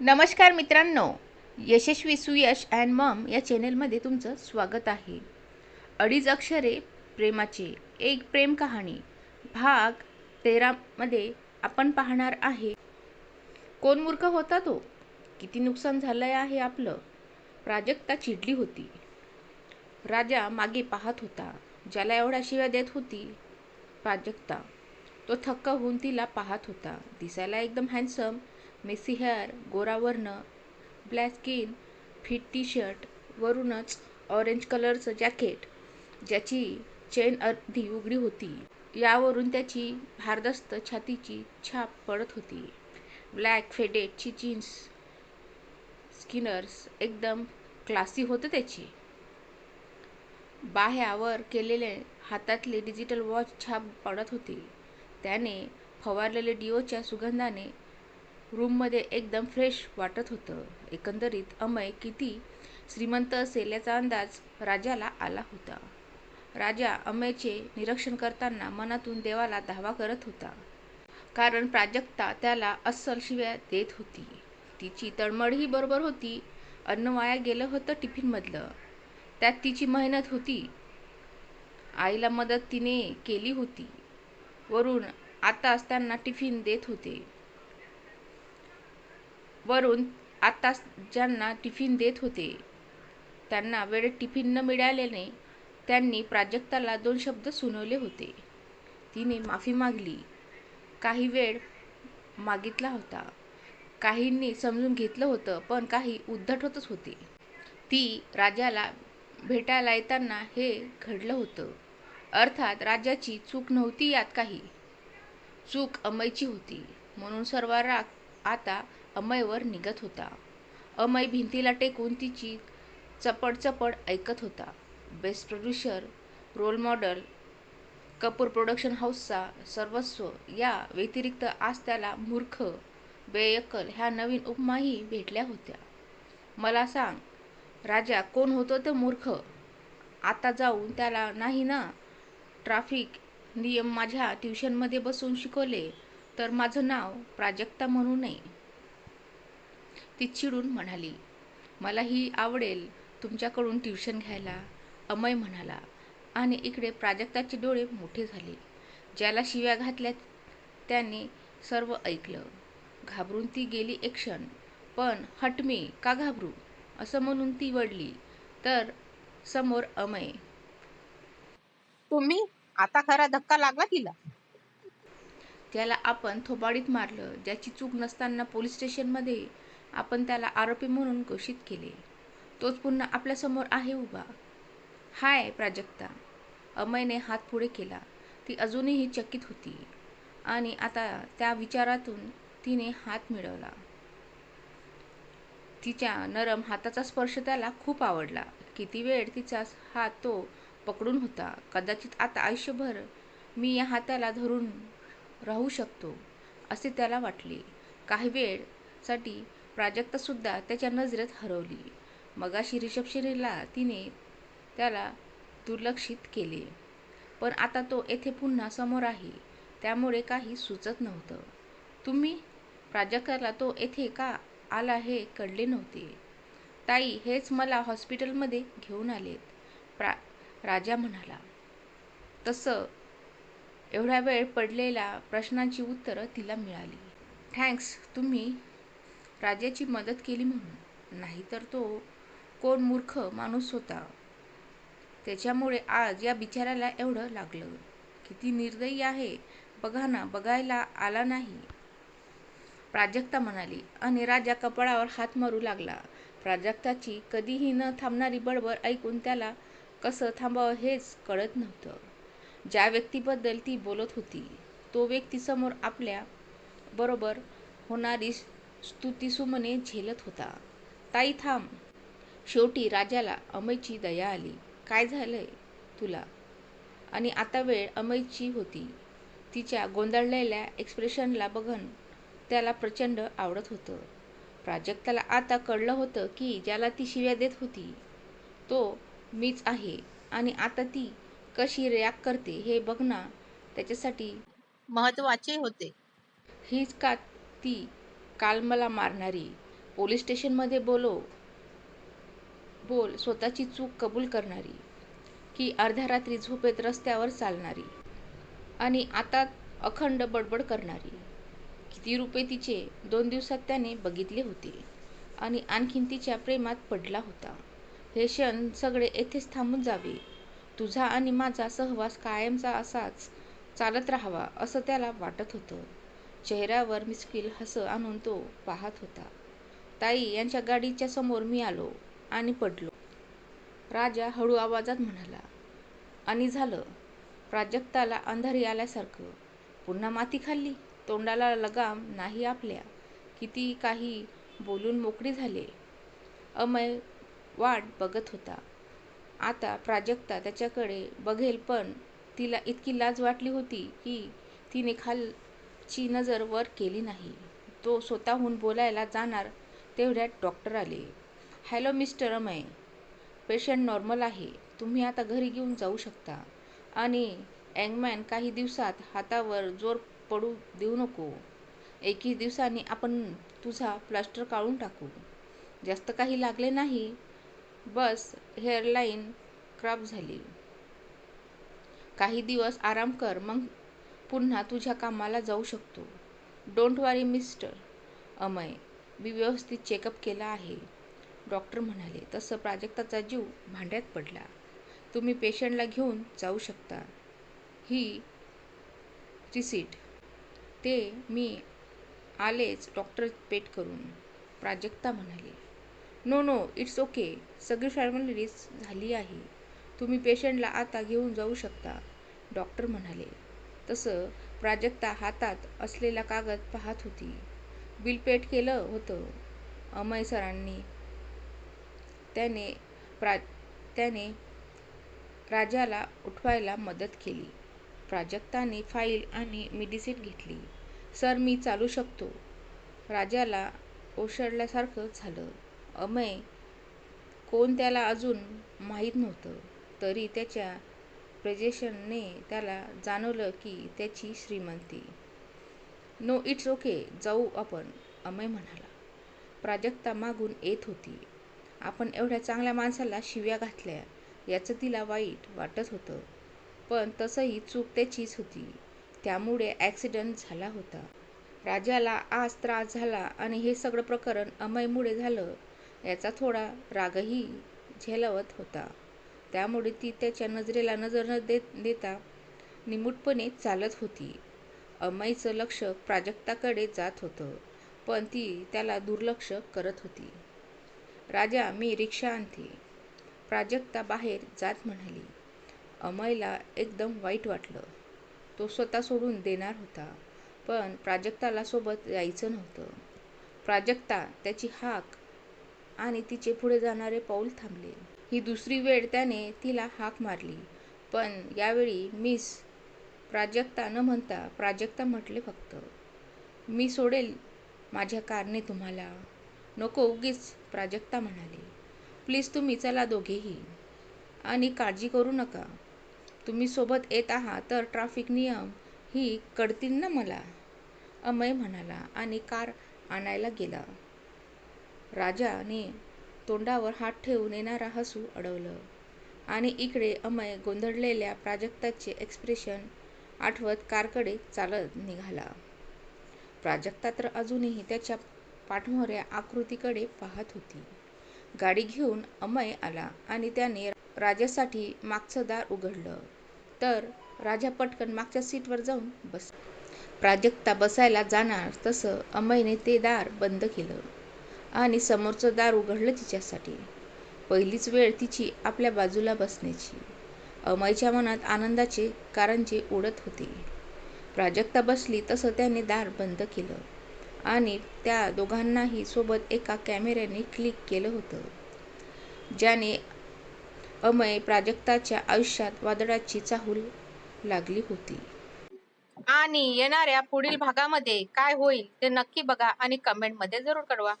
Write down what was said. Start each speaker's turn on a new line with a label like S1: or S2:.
S1: नमस्कार मित्रांनो यशस्वी सुयश अँड मम या चॅनेलमध्ये तुमचं स्वागत आहे. अडीच अक्षरे प्रेमाचे एक प्रेम कहाणी. भाग तेरामध्ये आपण पाहणार आहे. कोण मूर्ख होता तो? किती नुकसान झालंय आहे आपलं? प्राजक्ता चिडली होती. राजा मागे पाहत होता ज्याला एवढ्या शिव्या देत होती प्राजक्ता. तो थक्क होऊन तिला पाहत होता. दिसायला एकदम हँडसम मेसी हेअर गोरा वर्ण black skin fit T shirt वरूनच ऑरेंज कलरचं जॅकेट ज्याची चेन अर्धी उघडी होती. यावरून त्याची भारदस्त छातीची छाप पडत होती. ब्लॅक फेडेडची जीन्स स्किनर्स एकदम क्लासी होतं त्याची. बाह्यावर केलेले हातातले डिजिटल वॉच छाप पडत होती. त्याने फवारलेले डिओच्या सुगंधाने रूममध्ये एकदम फ्रेश वाटत होतं. एकंदरीत अमय किती श्रीमंत असेल याचा अंदाज राजाला आला होता. राजा अमयचे निरीक्षण करताना मनातून देवाला धावा करत होता. कारण प्राजक्ता त्याला अस्सल शिव्या देत होती. तिची तळमळही बरोबर होती. अन्न वाया गेलं होतं टिफिनमधलं. त्यात तिची मेहनत होती. आईला मदत तिने केली होती. वरून आताच त्यांना टिफिन देत होते. वरून आत्ताच ज्यांना टिफिन देत होते त्यांना वेळेत टिफिन न मिळाल्याने त्यांनी प्राजक्ताला दोन शब्द सुनवले होते. तिने माफी मागली. काही वेळ मागितला होता. काहींनी समजून घेतलं होतं पण काही उद्धटतच होते. ती राजाला भेटायला येताना हे घडलं होतं. अर्थात राजाची चूक नव्हती यात काही. चूक अमयची होती. म्हणून सर्व राग आता अमयवर निघत होता. अमय भिंतीला टेकून तिची चपड चपड ऐकत होता. Best producer role model Kapoor production हाऊसचा सर्वस्व या व्यतिरिक्त आज त्याला मूर्ख बेयक्कल ह्या नवीन उपमाही भेटल्या होत्या. मला सांग राजा कोण होतं ते मूर्ख? आता जाऊन त्याला नाही ना? ट्राफिक नियम माझ्या ट्युशनमध्ये बसून शिकवले तर माझं नाव प्राजक्ता म्हणू नये. ती चिडून म्हणाली मलाही आवडेल तुमच्याकडून ट्युशन घ्यायला. अमय म्हणाला आणि इकडे प्राजक्ताचे डोळे मोठे झाले ज्याला शिव्या घातल्या त्याने सर्व ऐकलं. घाबरून ती गेली एक क्षण पण हटमे का घाबरू? असं म्हणून ती वळली. तर समोर अमय
S2: तुम्ही आता खरा धक्का लागला तिला.
S1: त्याला आपण थोबाडीत मारलं ज्याची चूक नसताना पोलीस स्टेशनमध्ये आपण त्याला आरोपी म्हणून घोषित केले. तोच पुन्हा आपल्यासमोर आहे उभा. हाय प्राजक्ता. अमयने हात पुढे केला. ती अजूनही चकित होती. आणि आता त्या विचारातून तिने हात मिळवला. तिच्या नरम हाताचा स्पर्श त्याला खूप आवडला. किती वेळ तिचा हात तो पकडून होता. कदाचित आता आयुष्यभर मी या हाताला धरून राहू शकतो असे त्याला वाटले. काही वेळसाठी प्राजक्तासुद्धा त्याच्या नजरेत हरवली. मगाशी रिसेप्शनीला तिने त्याला दुर्लक्षित केले. पण आता तो येथे पुन्हा समोर आहे. त्यामुळे काही सुचत नव्हतं. तुम्ही प्राजक्ताला तो येथे का आला हे कळले नव्हते. ताई हेच मला हॉस्पिटलमध्ये घेऊन आलेत प्रा राजा म्हणाला. तसं एवढा वेळ पडलेल्या प्रश्नांची उत्तरं तिला मिळाली. थँक्स तुम्ही राजाची मदत केली म्हणून. नाहीतर तो कोण मूर्ख माणूस होता. त्याच्यामुळे आज या बिचाऱ्याला एवढं लागलं किती निर्दयी आहे. बघा ना बघायला आला नाही. प्राजक्ता म्हणाली आणि राजा कपाळावर हात मारू लागला. प्राजक्ताची कधीही न थांबणारी बडबड ऐकून त्याला कसं थांबावं हेच कळत नव्हतं. ज्या व्यक्तीबद्दल ती बोलत होती तो व्यक्ती समोर आपल्या बरोबर होणारी स्तुतीसुमने झेलत होता. ताई थांब. शेवटी राजाला अमयची दया आली. काय झालंय तुला? आणि आता वेळ अमयची होती. तिच्या गोंधळलेल्या एक्सप्रेशनला बघून त्याला प्रचंड आवडत होतं. प्राजक्ताला आता कळलं होतं की ज्याला ती शिव्या देत होती तो मीच आहे आणि आता ती कशी रिॲक्ट करते हे बघणं त्याच्यासाठी
S2: महत्त्वाचे होते.
S1: हीच का ती काल मला मारणारी. पोलीस स्टेशनमध्ये बोलो. बोल स्वतःची चूक कबूल करणारी. की अर्ध्या रात्री झोपेत रस्त्यावर चालणारी. आणि आता अखंड बडबड करणारी. किती रुपये तिचे दोन दिवसात त्याने बघितले होते. आणि आणखीन तिच्या प्रेमात पडला होता. हे क्षण सगळे येथेच थांबून जावे. तुझा आणि माझा सहवास कायमचा असाच चालत राहावा असं त्याला वाटत होतं. चेहऱ्यावर मिश्किल हसं आणून तो पाहत होता. ताई यांच्या गाडीच्या समोर मी आलो आणि पडलो. राजा हळू आवाजात म्हणाला आणि झालं. प्राजक्ताला अंधारी आल्यासारखं. पुन्हा माती खाल्ली. तोंडाला लगाम नाही आपल्या. किती काही बोलून मोकळी झाले. अमय वाट बघत होता. आता प्राजक्ता त्याच्याकडे बघेल पण तिला इतकी लाज वाटली होती की तिने खाल ची नजर वर केली नाही तो स्वतःहून बोलायला जाणार तेवढ्यात डॉक्टर आले. Hello mister Amay patient normal आहे तुम्ही आता घरी घेऊन जाऊ शकता. आणि अँगमॅन काही दिवसात हातावर जोर पडू देऊ नको. एकवीस दिवसांनी आपण तुझा प्लास्टर काढून टाकू. जास्त काही लागले नाही. बस हेअरलाईन क्रॅप झाली. काही दिवस आराम कर मग पुन्हा तुझ्या कामाला जाऊ शकतो. Don't worry mister. अमय मी व्यवस्थित चेकअप केला आहे. डॉक्टर म्हणाले तसं प्राजक्ताचा जीव भांड्यात पडला. तुम्ही पेशंटला घेऊन जाऊ शकता. ही रिसीट. ते मी आलेच डॉक्टर पेट करून. प्राजक्ता म्हणाली नो नो इट्स ओके. सगळी फॉर्मॅलिटीज झाली आहे. तुम्ही पेशंटला आता घेऊन जाऊ शकता. डॉक्टर म्हणाले तसं प्राजक्ता हातात असलेला कागद पाहत होती. बिल पेड केलं होतं. अमय सरांनी त्याने प्रा त्याने राजाला उठवायला मदत केली. प्राजक्ताने फाईल आणि मेडिसिन घेतली. सर मी चालू शकतो. राजाला ओसरल्यासारखं झालं. अमय कोण त्याला अजून माहीत नव्हतं. तरी त्याच्या प्रजेशनने त्याला जाणवलं की त्याची श्रीमंती. नो इट्स ओके जाऊ आपण अमय म्हणाला. प्राजक्ता मागून येत होती. आपण एवढ्या चांगल्या माणसाला शिव्या घातल्या याचं तिला वाईट वाटत होतं. पण तसंही चूक त्याचीच होती. त्यामुळे ॲक्सिडंट झाला होता. राजाला आज त्रास झाला आणि हे सगळं प्रकरण अमयमुळे झालं याचा थोडा रागही झेलवत होता. त्यामुळे ती त्याच्या नजरेला नजर न देत देता निमूटपणे चालत होती. अम्माईचं लक्ष प्राजक्ताकडे जात होतं पण ती त्याला दुर्लक्ष करत होती. राजा मी रिक्षा आणते. प्राजक्ता बाहेर जात म्हणाली. अमयला एकदम वाईट वाटलं. तो स्वतः सोडून देणार होता पण प्राजक्ताला सोबत यायचं नव्हतं. प्राजक्ता त्याची हाक आणि तिचे पुढे जाणारे पाऊल थांबले. ही दुसरी वेळ त्याने तिला हाक मारली. पण यावेळी मिस प्राजक्ता न म्हणता प्राजक्ता म्हटले फक्त मी सोडेल माझ्या कारने तुम्हाला. नको उगीच प्राजक्ता म्हणाली. प्लीज तुम्ही चला दोघेही. आणि काळजी करू नका. तुम्ही सोबत येत आहात तर ट्रॅफिक नियम ही कळतील ना मला अमय म्हणाला आणि कार आणायला गेला. राजाने तोंडावर हात ठेवून येणारा हसू अडवलं. आणि इकडे अमय गोंधळलेल्या प्राजक्ताचे एक्सप्रेशन आठवत कारकडे चालत निघाला. प्राजक्ता तर अजूनही त्याच्या पाठमोऱ्या आकृतीकडे पाहत होती. गाडी घेऊन अमय आला आणि त्याने राजासाठी मागचं दार उघडलं. तर राजा पटकन मागच्या सीटवर जाऊन बस प्राजक्ता बसायला जाणार तसं अमयने ते दार बंद केलं. आणि समोरचं दार उघडलं तिच्यासाठी. पहिलीच वेळ तिची आपल्या बाजूला बसण्याची. अमयच्या मनात आनंदाचे कारंजे उडत होते. प्राजक्ता बसली तसं त्याने दार बंद केलं. आणि त्या दोघांनाही सोबत एका कॅमेऱ्याने क्लिक केलं होतं. ज्याने अमय प्राजक्ताच्या आयुष्यात वादळाची चाहूल लागली होती.
S2: आणि येणाऱ्या पुढील भागामध्ये काय होईल ते नक्की बघा आणि कमेंटमध्ये जरूर कळवा.